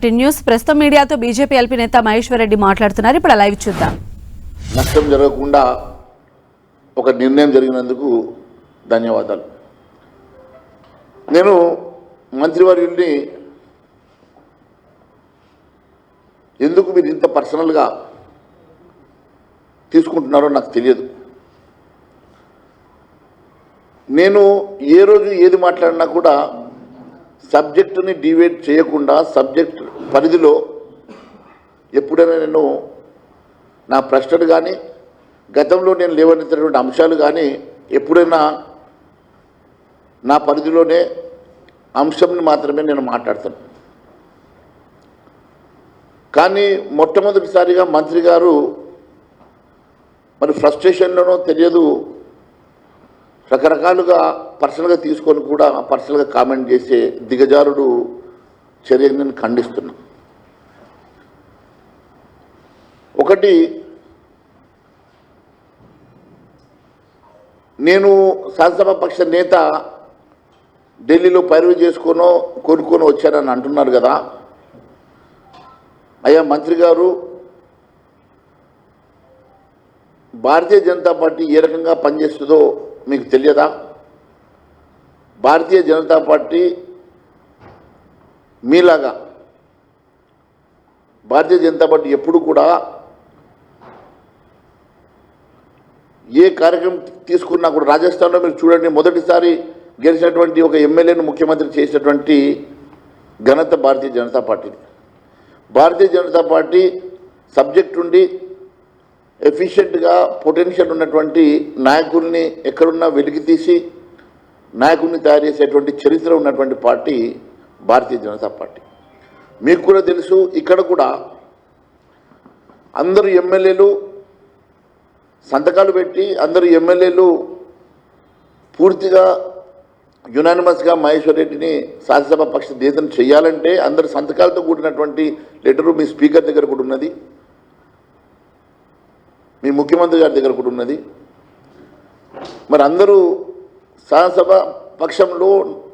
RT news. ప్రస్తుతం మీడియాతో BJP LP నేత మహేశ్వర్ రెడ్డి మాట్లాడుతున్నారు. ఇప్పుడు లైవ్ చూద్దాం. నష్టం జరగకుండా ఒక నిర్ణయం జరిగినందుకు ధన్యవాదాలు. నేను మంత్రివర్యుల్ని ఎందుకు మీరు ఇంత పర్సనల్గా తీసుకుంటున్నారో నాకు తెలియదు. నేను ఏ రోజు ఏది మాట్లాడినా కూడా సబ్జెక్టుని డివేట్ చేయకుండా సబ్జెక్ట్ పరిధిలో ఎప్పుడైనా నేను నా ప్రశ్నలు కానీ గతంలో నేను లేవనెత్తినటువంటి అంశాలు కానీ ఎప్పుడైనా నా పరిధిలోనే అంశంని మాత్రమే నేను మాట్లాడతాను. కానీ మొట్టమొదటిసారిగా మంత్రి గారు మరి ఫ్రస్ట్రేషన్లోనో తెలియదు రకరకాలుగా పర్సనల్గా తీసుకొని కూడా పర్సనల్గా కామెంట్ చేసే దిగజారుడు చర్యను నేను ఖండిస్తున్నా. ఒకటి నేను శాసనసభ పక్ష నేత ఢిల్లీలో పైరువి చేసుకోనో కొనుక్కొని వచ్చానని అంటున్నారు కదా. అయ్యా మంత్రి గారు భారతీయ జనతా పార్టీ ఏ రకంగా పనిచేస్తుందో మీకు తెలియదా? భారతీయ జనతా పార్టీ మీలాగా భారతీయ జనతా పార్టీ ఎప్పుడు కూడా ఏ కార్యక్రమం తీసుకున్నా కూడా రాజస్థాన్లో మీరు చూడండి మొదటిసారి గెలిచినటువంటి ఒక ఎమ్మెల్యేను ముఖ్యమంత్రి చేసినటువంటి ఘనత భారతీయ జనతా పార్టీది. భారతీయ జనతా పార్టీ సబ్జెక్ట్ ఉండి ఎఫిషియెంట్గా పొటెన్షియల్ ఉన్నటువంటి నాయకుల్ని ఎక్కడున్నా వెలికి తీసి నాయకుడిని తయారు చేసేటువంటి చరిత్ర ఉన్నటువంటి పార్టీ భారతీయ జనతా పార్టీ. మీకు కూడా తెలుసు ఇక్కడ కూడా అందరు ఎమ్మెల్యేలు సంతకాలు పెట్టి అందరు ఎమ్మెల్యేలు పూర్తిగా యునానిమస్గా మహేశ్వర్ రెడ్డిని శాసనసభ పక్ష నేతను చేయాలంటే అందరు సంతకాలతో కూడినటువంటి లెటరు మీ స్పీకర్ దగ్గర కూడా ఉన్నది. మీ ముఖ్యమంత్రి గారి దగ్గర కూడా ఉన్నది. మరి అందరూ శాసనసభ పక్షంలో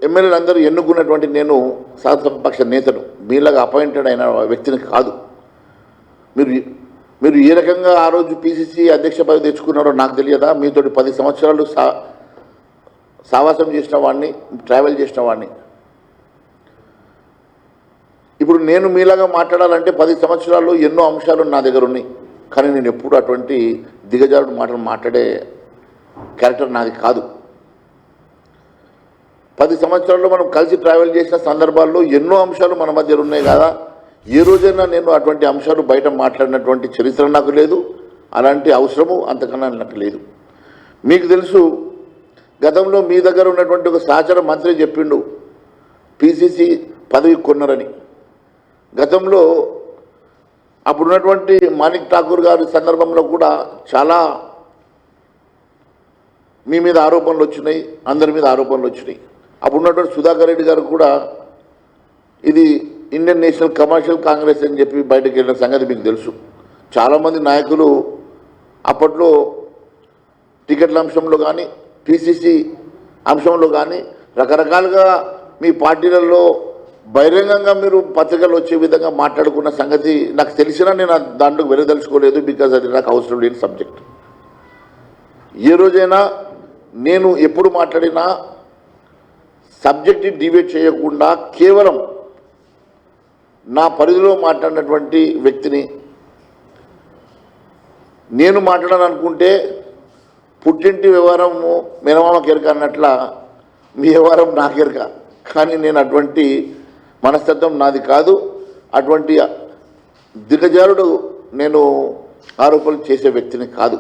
ఎమ్మెల్యేలు అందరూ ఎన్నుకున్నటువంటి నేను శాసనసభ పక్ష నేతను. మీలాగా అపాయింటెడ్ అయిన వ్యక్తిని కాదు. మీరు మీరు ఏ రకంగా ఆ రోజు పిసిసి అధ్యక్ష పదవి తెచ్చుకున్నారో నాకు తెలియదా? మీతోటి పది సంవత్సరాలు సా సావాసం చేసిన వాడిని ట్రావెల్ చేసిన వాడిని ఇప్పుడు నేను మీలాగా మాట్లాడాలంటే పది సంవత్సరాలు ఎన్నో అంశాలు నా దగ్గర ఉన్నాయి. కానీ నేను ఎప్పుడు అటువంటి దిగజారుడు మాటలు మాట్లాడే క్యారెక్టర్ నాది కాదు. పది సంవత్సరాల్లో మనం కలిసి ట్రావెల్ చేసిన సందర్భాల్లో ఎన్నో అంశాలు మన మధ్య ఉన్నాయి కదా. ఏ రోజైనా నేను అటువంటి అంశాలు బయట మాట్లాడినటువంటి చరిత్ర నాకు లేదు. అలాంటి అవసరము అంతకన్నా నాకు లేదు. మీకు తెలుసు గతంలో మీ దగ్గర ఉన్నటువంటి ఒక సహచర మంత్రి చెప్పిండు పిసిసి పదవి కొన్నారని. గతంలో అప్పుడున్నటువంటి మాణిక్ ఠాకూర్ గారి సందర్భంలో కూడా చాలా మీ మీద ఆరోపణలు వచ్చినాయి అందరి మీద ఆరోపణలు వచ్చినాయి. అప్పుడు ఉన్నటువంటి సుధాకర్ రెడ్డి గారు కూడా ఇది ఇండియన్ నేషనల్ కమర్షియల్ కాంగ్రెస్ అని చెప్పి బయటకు వెళ్ళిన సంగతి మీకు తెలుసు. చాలామంది నాయకులు అప్పట్లో టికెట్ల అంశంలో కానీ పిసిసి అంశంలో కానీ రకరకాలుగా మీ పార్టీలలో బహిరంగంగా మీరు పత్రికలు వచ్చే విధంగా మాట్లాడుకున్న సంగతి నాకు తెలిసినా నేను దాంట్లో వెరదలుచుకోలేదు బికాజ్ అది నాకు అవసరం లేని సబ్జెక్ట్ ఏ రోజైనా నేను ఎప్పుడు మాట్లాడినా సబ్జెక్ట్ని డివేట్ చేయకుండా కేవలం నా పరిధిలో మాట్లాడినటువంటి వ్యక్తిని నేను మాట్లాడాలనుకుంటే పుట్టింటి వ్యవహారము మినమామ కెరక అన్నట్ల మీ వ్యవహారం నా కెరక కానీ నేను అటువంటి మనస్తత్వం నాది కాదు. అటువంటి దిగజారుడు నేను ఆరోపణలు చేసే వ్యక్తిని కాదు.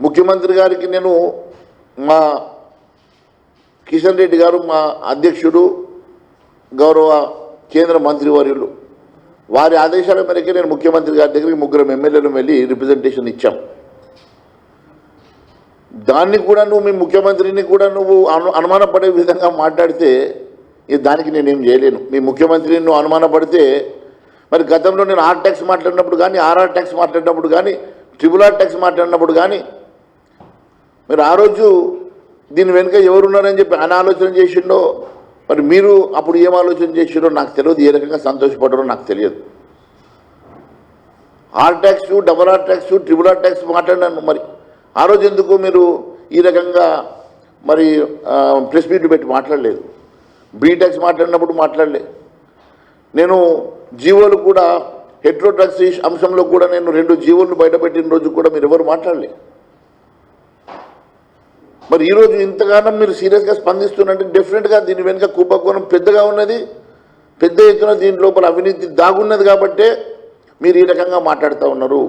ముఖ్యమంత్రి గారికి నేను మా కిషన్ రెడ్డి గారు మా అధ్యక్షుడు గౌరవ కేంద్ర మంత్రి వర్యులు వారి ఆదేశాల మేరకే నేను ముఖ్యమంత్రి గారి దగ్గరికి ముగ్గురు ఎమ్మెల్యేలు వెళ్ళి రిప్రజెంటేషన్ ఇచ్చాం. దాన్ని కూడా నువ్వు మీ ముఖ్యమంత్రిని కూడా నువ్వు అను అనుమానపడే విధంగా మాట్లాడితే దానికి నేనేం చేయలేను. మీ ముఖ్యమంత్రిని నువ్వు అనుమానపడితే మరి గతంలో నేను ఆర్ ట్యాక్స్ మాట్లాడినప్పుడు కానీ ఆర్ఆర్ ట్యాక్స్ మాట్లాడినప్పుడు కానీ ట్రిపుల్ ఆర్ ట్యాక్స్ మాట్లాడినప్పుడు కానీ మీరు ఆ రోజు దీని వెనుక ఎవరున్నారని చెప్పి ఆయన ఆలోచన చేసిండో మరి మీరు అప్పుడు ఏం ఆలోచన చేసిరో నాకు తెలియదు. ఏ రకంగా సంతోషపడరో నాకు తెలియదు. R tax double R tax triple R tax మాట్లాడినాను మరి. ఆ రోజు ఎందుకు మీరు ఈ రకంగా మరి ప్రెస్ మీట్ పెట్టి మాట్లాడలేదు? బీటెక్స్ మాట్లాడినప్పుడు మాట్లాడలే నేను జీవోలు కూడా హెట్రో అంశంలో కూడా నేను రెండు జీవోలు బయటపెట్టిన రోజు కూడా మీరు ఎవరు మాట్లాడలేదు. మరి ఈరోజు ఇంతగానం మీరు సీరియస్గా స్పందిస్తున్నట్టు డెఫినెట్గా దీని వెనుక కూపకోణం పెద్దగా ఉన్నది. పెద్ద ఎత్తున దీని లోపల అవినీతి దాగున్నది కాబట్టే మీరు ఈ రకంగా మాట్లాడుతూ ఉన్నారు.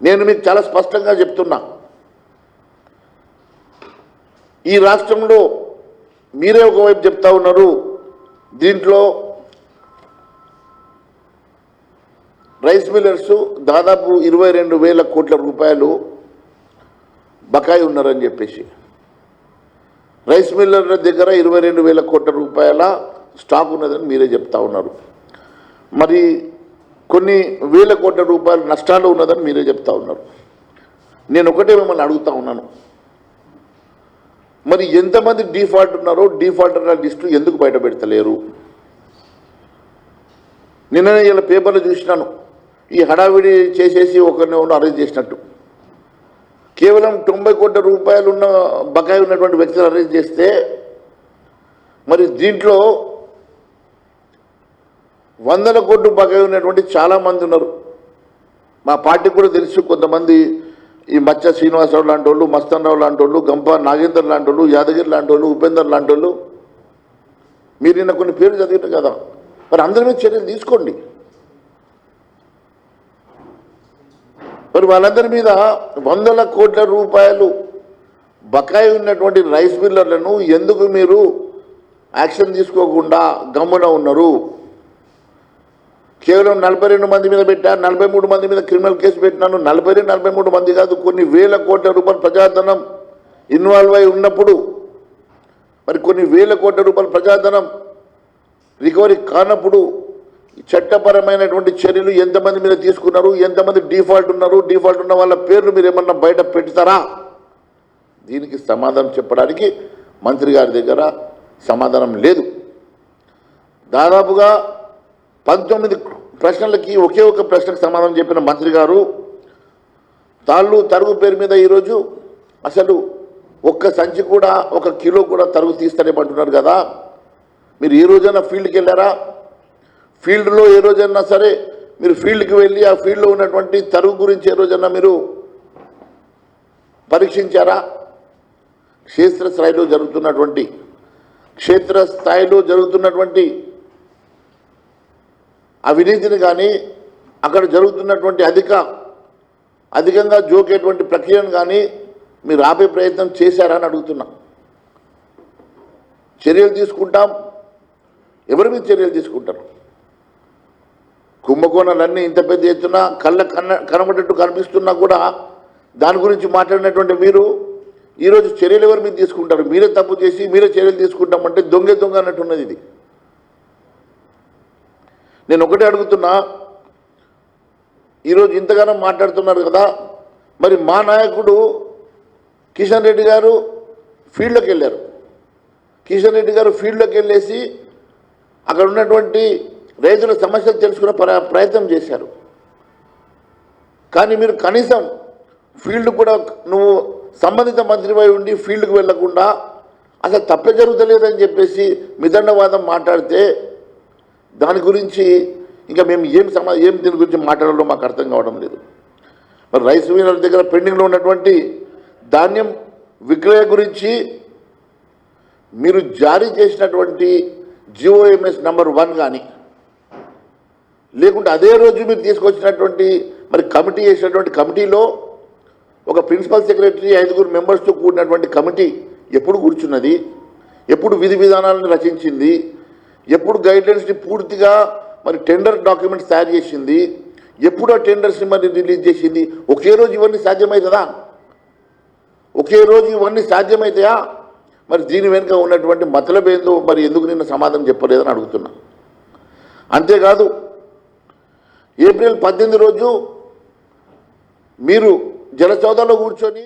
నేను మీకు చాలా స్పష్టంగా చెప్తున్నా. ఈ రాష్ట్రంలో మీరే ఒకవైపు చెప్తా ఉన్నారు. దీంట్లో రైస్ మిల్లర్స్ దాదాపు ఇరవై రెండు వేల కోట్ల రూపాయలు బకాయి ఉన్నారని చెప్పేసి. రైస్ మిల్లర్ల దగ్గర ఇరవై రెండు వేల కోట్ల రూపాయల స్టాక్ ఉన్నదని మీరే చెప్తా ఉన్నారు. మరి కొన్ని వేల కోట్ల రూపాయల నష్టాలు ఉన్నదని మీరే చెప్తా ఉన్నారు. నేను ఒకటే మిమ్మల్ని అడుగుతా ఉన్నాను. మరి ఎంతమంది డిఫాల్ట్ ఉన్నారో డిఫాల్టర్ల లిస్టు ఎందుకు బయట పెడతలేరు? నిన్ననే ఇలా పేపర్లో చూసినాను. ఈ హడావిడి చేసేసి ఒకరిని అరెస్ట్ చేసినట్టు. కేవలం తొంభై కోట్ల రూపాయలు ఉన్న బకాయి ఉన్నటువంటి వ్యక్తులు అరెస్ట్ చేస్తే మరి దీంట్లో వందల కోట్లు బకాయి ఉన్నటువంటి చాలామంది ఉన్నారు. మా పార్టీకి కూడా తెలుసు కొంతమంది ఈ మచ్చ శ్రీనివాసరావు లాంటి వాళ్ళు మస్తన్రావు లాంటి వాళ్ళు గంప నాగేందర్ లాంటి వాళ్ళు యాదగిరి లాంటి వాళ్ళు ఉపేందర్ లాంటి వాళ్ళు. మీరు నిన్న కొన్ని పేర్లు చదివిన కదా. మరి అందరి మీద చర్యలు తీసుకోండి. మరి వాళ్ళందరి మీద వందల కోట్ల రూపాయలు బకాయి ఉన్నటువంటి రైస్ మిల్లర్లను ఎందుకు మీరు యాక్షన్ తీసుకోకుండా గమ్మున ఉన్నారు? కేవలం నలభై రెండు మంది మీద పెట్టా నలభై మూడు మంది మీద క్రిమినల్ కేసు పెట్టినాను. నలభై రెండు నలభై మూడు మంది కాదు కొన్ని వేల కోట్ల రూపాయల ప్రజాధనం ఇన్వాల్వ్ అయి ఉన్నప్పుడు మరి కొన్ని వేల కోట్ల రూపాయల ప్రజాధనం రికవరీ కానప్పుడు చట్టపరమైనటువంటి చర్యలు ఎంతమంది మీద తీసుకున్నారు ఎంతమంది డిఫాల్ట్ ఉన్నారు డిఫాల్ట్ ఉన్న వాళ్ళ పేర్లు మీరు ఏమన్నా బయట పెడతారా? దీనికి సమాధానం చెప్పడానికి మంత్రి గారి దగ్గర సమాధానం లేదు. దాదాపుగా పంతొమ్మిది ప్రశ్నలకి ఒకే ఒక ప్రశ్నకు సమాధానం చెప్పిన మంత్రి గారు తాళ్ళు తరుగు పేరు మీద ఈరోజు అసలు ఒక్క సంచి కూడా ఒక కిలో కూడా తరుగు తీస్తారేమంటున్నారు కదా. మీరు ఏ రోజైనా ఫీల్డ్కి వెళ్ళారా? ఫీల్డ్లో ఏ రోజైనా సరే మీరు ఫీల్డ్కి వెళ్ళి ఆ ఫీల్డ్లో ఉన్నటువంటి తరువు గురించి ఏ రోజైనా మీరు పరీక్షించారా? క్షేత్రస్థాయిలో జరుగుతున్నటువంటి క్షేత్రస్థాయిలో జరుగుతున్నటువంటి అవినీతిని కానీ అక్కడ జరుగుతున్నటువంటి అధిక అధికంగా జోకేటువంటి ప్రక్రియను కానీ మీరు ఆపే ప్రయత్నం చేశారా అని అడుగుతున్నా. చర్యలు తీసుకుంటాం. ఎవరి మీద చర్యలు తీసుకుంటారు? కుంభకోణాలన్నీ ఇంత పెద్ద ఎత్తున కళ్ళ కన్న కనబడేట్టు కనిపిస్తున్నా కూడా దాని గురించి మాట్లాడినటువంటి మీరు ఈరోజు చర్యలు ఎవరు మీరు తీసుకుంటారు? మీరే తప్పు చేసి మీరే చర్యలు తీసుకుంటామంటే దొంగ దొంగ అన్నట్టున్నది ఇది. నేను ఒకటే అడుగుతున్నా ఈరోజు ఇంతగానో మాట్లాడుతున్నారు కదా మరి మా నాయకుడు కిషన్ రెడ్డి గారు ఫీల్డ్లోకి వెళ్ళారు. కిషన్ రెడ్డి గారు ఫీల్డ్లోకి వెళ్ళేసి అక్కడ ఉన్నటువంటి రైతుల సమస్యలు తెలుసుకునే ప్రయత్నం చేశారు. కానీ మీరు కనీసం ఫీల్డ్ కూడా నువ్వు సంబంధిత మంత్రిపై ఉండి ఫీల్డ్కి వెళ్ళకుండా అసలు తప్పే జరుగుతలేదని చెప్పేసి మిదండవాదం మాట్లాడితే దాని గురించి ఇంకా మేము ఏం సమా ఏం దీని గురించి మాట్లాడాలో మాకు అర్థం కావడం లేదు. మరి రైస్ మిల్లర్ దగ్గర పెండింగ్లో ఉన్నటువంటి ధాన్యం విక్రయ గురించి మీరు జారీ చేసినటువంటి జిఓఎంఎస్ నంబర్ వన్ కానీ లేకుంటే అదే రోజు మీరు తీసుకొచ్చినటువంటి మరి కమిటీ చేసినటువంటి కమిటీలో ఒక ప్రిన్సిపల్ సెక్రటరీ ఐదుగురు మెంబర్స్తో కూడినటువంటి కమిటీ ఎప్పుడు కూర్చున్నది? ఎప్పుడు విధి విధానాలను రచించింది? ఎప్పుడు గైడ్లైన్స్ని పూర్తిగా మరి టెండర్ డాక్యుమెంట్స్ తయారు చేసింది? ఎప్పుడు ఆ టెండర్స్ని మరి రిలీజ్ చేసింది? ఒకే రోజు ఇవన్నీ సాధ్యమవుతుందా? ఒకే రోజు ఇవన్నీ సాధ్యమవుతాయా? మరి దీని వెనుక ఉన్నటువంటి మతలబేందో మరి ఎందుకు నిన్న సమాధానం చెప్పలేదని అడుగుతున్నా. అంతేకాదు ఏప్రిల్ పద్దెనిమిది రోజు మీరు జలచౌదలో కూర్చొని